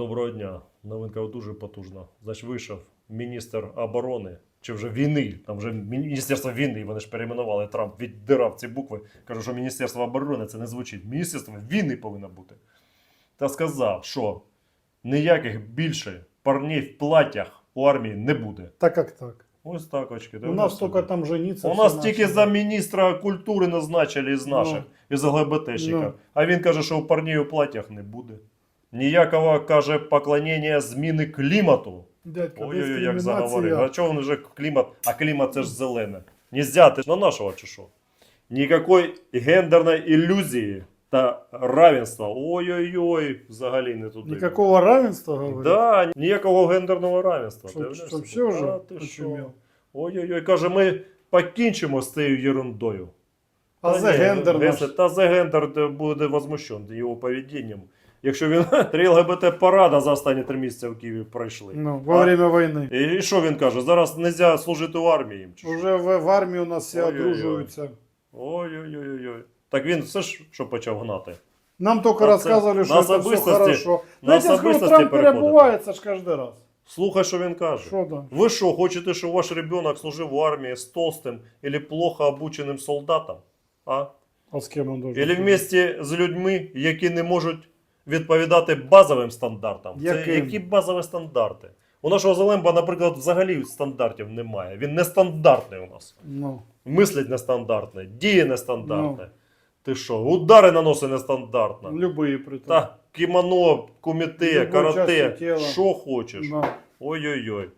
Доброго дня. Новинка дуже потужна. Значить, вийшов міністр оборони, чи вже війни, там вже Міністерство війни, вони ж перейменували, Трамп віддирав ці букви. Каже, що Міністерство оборони це не звучить. Міністерство війни повинно бути. Та сказав, що ніяких більше парнів в платтях у армії не буде. Так как так? Ось так, очки. У нас только там жениться. У нас тільки за міністра культури назначили із наших, Ну. із ЛГБТщика. Ну. А він каже, що у парнів у платтях не буде. Ніякого, каже, поклонення зміни клімату. Дядька, Ой-ой-ой, як заговорив. А чого вони вже клімат? А клімат це ж зелене. Нельзя, ти ж на нашого чи що? Ніякої гендерної ілюзії та равенства. Ой-ой-ой, взагалі не туди. Никакого равенства, говорит? Да, ніякого гендерного равенства. Щоб- Ти уявляєш щоб собі? вже А, ти що? Ой-ой-ой, каже, ми покінчимо з цією ерундою. А за гендер Та за гендер де буде возмущений його поведінням. Якщо він три ЛГБТ парада за останні три місяці в Києві пройшли. Ну, во А- время войны. І, і що він каже? Зараз не можна служити в армії. їм, чи що? Уже в, в армии у нас все Ой-ой-ой. одруживаются. Ой-ой-ой. Так він все ж що почав гнати. Нам только На це- рассказывали, на что это все особистості- хорошо. на Знаете, я скажу, особистості Трамп переходити. перебывается ж каждый раз. Слухай, що він каже. Что да? Ви що, хочете, щоб ваш ребенок служив в армії з толстим або плохо обученим солдатом? А? А с кем он должен? Или быть? вместе з людьми, які не можуть відповідати базовим стандартам. Це Яким? які базові стандарти? У нашого Зелемба, наприклад, взагалі стандартів немає. Він нестандартний у нас. Ну, Мислить нестандартне, діє нестандартне. Ну. Ти що, удари наносить нестандартно. любые при том. Та кімоно, куміте, Любої карате, часті тіла. що хочеш. Да. Ой-ой-ой.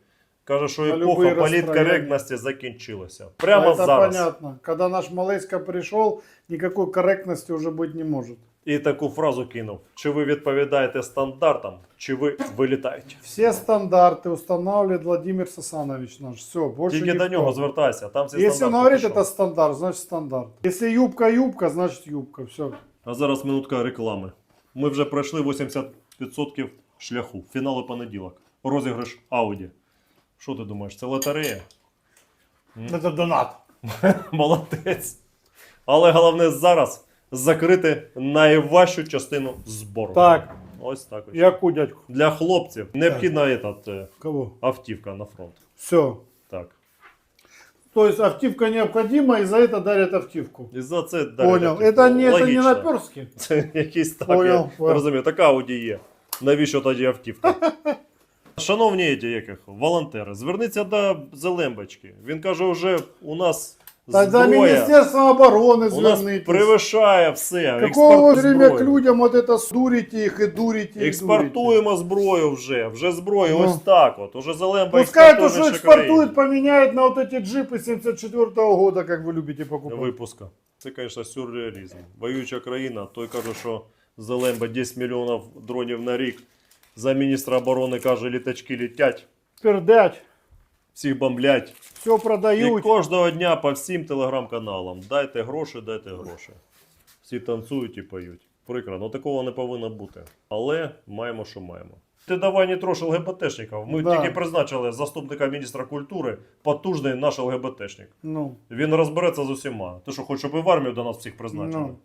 Каже, що На епоха любі політкоректності закінчилася. Прямо А это зараз. понятно. Когда наш Малыська пришел, никакой корректности уже быть не может. І таку фразу кинув: чи ви відповідаєте стандартам, чи ви вилітаєте. Все стандарты устанавливает Владимир Сасанович наш. Все, больше Тільки до никто. нього звертайся, там всі Если он стандарти говорит, пішов. это стандарт, значит стандарт. Если юбка юбка, значит юбка. Все. А зараз минутка реклами. Ми вже пройшли 80% шляху. Фінал у понеділок. Розіграш Ауді. Що ти думаєш, це лотерея? Это донат. Молодець. Але головне зараз закрити найважчу частину збору. Так, Ось так ось. яку дядьку? Для хлопців необхідна этот, е, Кого? автівка на фронт. Все. Так. То есть автивка необходима, и за это дарят автивку. І за це далі Понял. автівку. Это не, это не Логічно. наперстки. Це якийсь так, Понял, я понял. розумію, така Ауді є. Навіщо тоді автівка? Шановні ті, яких, волонтери, зверніться до Зелембочки. Він каже, вже у нас Тогда зброя Министерство обороны у нас звернитесь. превишає все. Какого вы Експорт время к зброї. людям вот это дурите их и дурите, и дурите? Експортуємо зброю вже. Вже зброю Ну. ось так от. Уже Зелемба Пускай то, експортує что в інші країни. экспортует, поменяет на вот эти джипы 74 года, как вы любите покупать. випуска. Це, звісно, сюрреалізм. Воююча країна, той каже, що Зелемба 10 мільйонів дронів на рік. За міністра оборони каже, літачки літять, Пердать, всіх бомблять. все І кожного дня по всім телеграм-каналам дайте гроші, дайте гроші. Всі танцюють і поють. Прикро, ну такого не повинно бути. Але маємо, що маємо. Ти давай не трош ЛГБТшників. Ми Да. тільки призначили заступника міністра культури, потужний наш ЛГБТшник. Ну, Він розбереться з усіма. Ти що, хочеш, щоб і в армію до нас всіх призначили? Ну.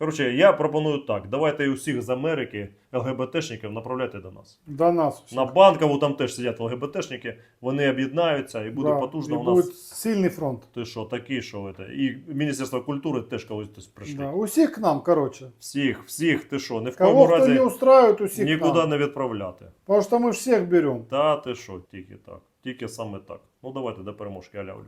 Коротше, я пропоную так: давайте і усіх з Америки ЛГБТшників направляйте до нас. до нас. всё. На банкову там теж сидять ЛГБТшники, вони об'єднаються і буде Да, потужно и у нас. будет сильный фронт. Ти що, такий, що це? І Міністерство культури теж колись хтось прийшли. Да. У всех к нам, короче. Всіх, всіх, ти що, ні в Кого коєму кто разі не устраивает, у всех к нікуди нам. не відправляти. Потому что мы всех берем. Та ти що, тільки так. Тільки саме так. Ну давайте до переможки, я лявлю.